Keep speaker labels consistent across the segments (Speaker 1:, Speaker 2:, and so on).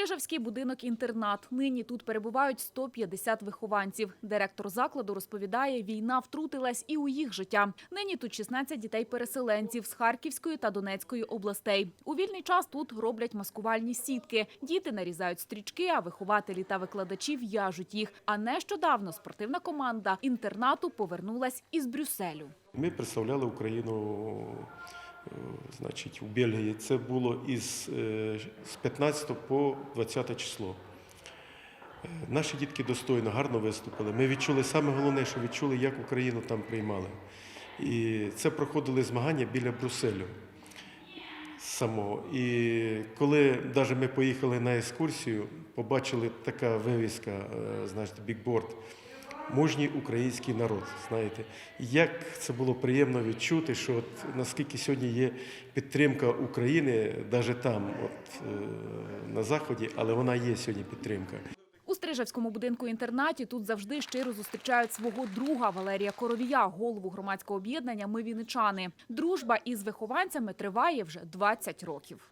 Speaker 1: Стрижавський будинок-інтернат. Нині тут перебувають 150 вихованців. Директор закладу розповідає, війна втрутилась і у їх життя. Нині тут 16 дітей-переселенців з Харківської та Донецької областей. У вільний час тут роблять маскувальні сітки. Діти нарізають стрічки, а вихователі та викладачі в'яжуть їх. А нещодавно спортивна команда інтернату повернулась із Брюсселю.
Speaker 2: Ми представляли Україну значить, у Бельгії. Це було із е, з 15 по 20 число. Е, Наші дітки достойно, гарно виступили. Ми відчули саме головне, що відчули, як Україну там приймали. І це проходили змагання біля Брюсселю самого. І коли навіть ми поїхали на екскурсію, побачили така вивіска, е, значить, бікборд. Мужній український народ, знаєте, як це було приємно відчути, що от наскільки сьогодні є підтримка України, навіть там, от е, на заході, але вона є сьогодні підтримка.
Speaker 1: У Стрижавському будинку-інтернаті тут завжди щиро зустрічають свого друга Валерія Коровія, голову громадського об'єднання «Ми вінничани». Дружба із вихованцями триває вже 20 років.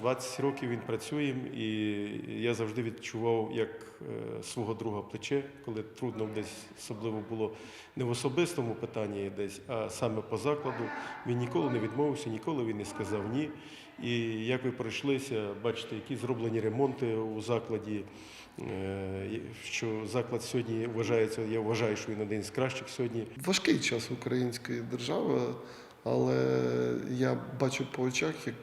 Speaker 2: 20 років він працює, і я завжди відчував як е, свого друга плече, коли трудно десь особливо було не в особистому питанні десь, а саме по закладу. Він ніколи не відмовився, ніколи він не сказав ні. І як ви пройшлися, бачите, які зроблені ремонти у закладі. е, Що заклад сьогодні вважається, я вважаю, що він один з кращих сьогодні.
Speaker 3: Важкий час української держави, але я бачу по очах, як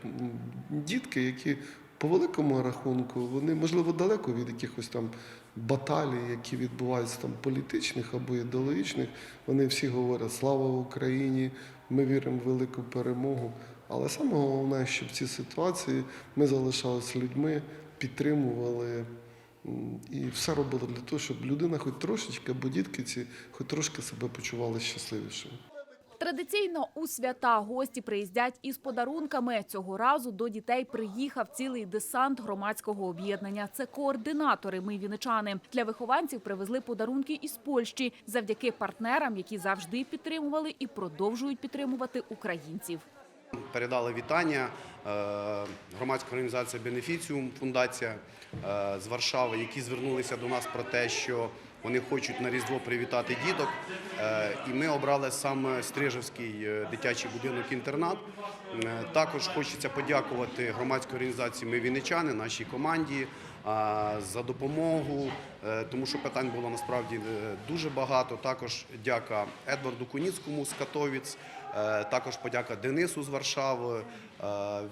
Speaker 3: дітки, які по великому рахунку, вони можливо далеко від якихось там баталій, які відбуваються там політичних або ідеологічних. Вони всі говорять Слава Україні! Ми віримо в велику перемогу. Але саме головне, що в цій ситуації ми залишалися людьми, підтримували. І все робили для того, щоб людина хоч трошечки, або дітки ці хоч трошки себе почували щасливішими.
Speaker 1: Традиційно у свята гості приїздять із подарунками. Цього разу до дітей приїхав цілий десант громадського об'єднання. Це координатори «Ми вінничани». Для вихованців привезли подарунки із Польщі завдяки партнерам, які завжди підтримували і продовжують підтримувати українців.
Speaker 4: Передали вітання е, громадська організація Бенефіціум Фундація е, з Варшави, які звернулися до нас про те, що вони хочуть на Різдво привітати діток. Е, І ми обрали саме Стрижевський е, дитячий будинок-інтернат. Е, Також хочеться подякувати громадській організації Ми Вінничани, нашій команді за допомогу, тому що питань було насправді дуже багато. Також дяка Едварду Куніцькому з Катовіць, також подяка Денису з Варшави, е,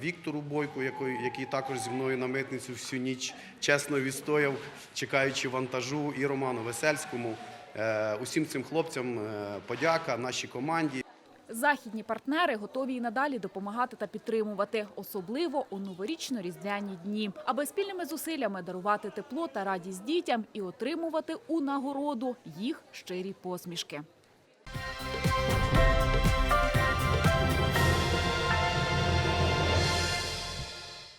Speaker 4: Віктору Бойку, який, також зі мною на митницю всю ніч чесно відстояв, чекаючи вантажу, і Роману Весельському. Е, Усім цим хлопцям е, подяка нашій команді.
Speaker 1: Західні партнери готові і надалі допомагати та підтримувати, особливо у новорічно-різдвяні дні, аби спільними зусиллями дарувати тепло та радість дітям і отримувати у нагороду їх щирі посмішки.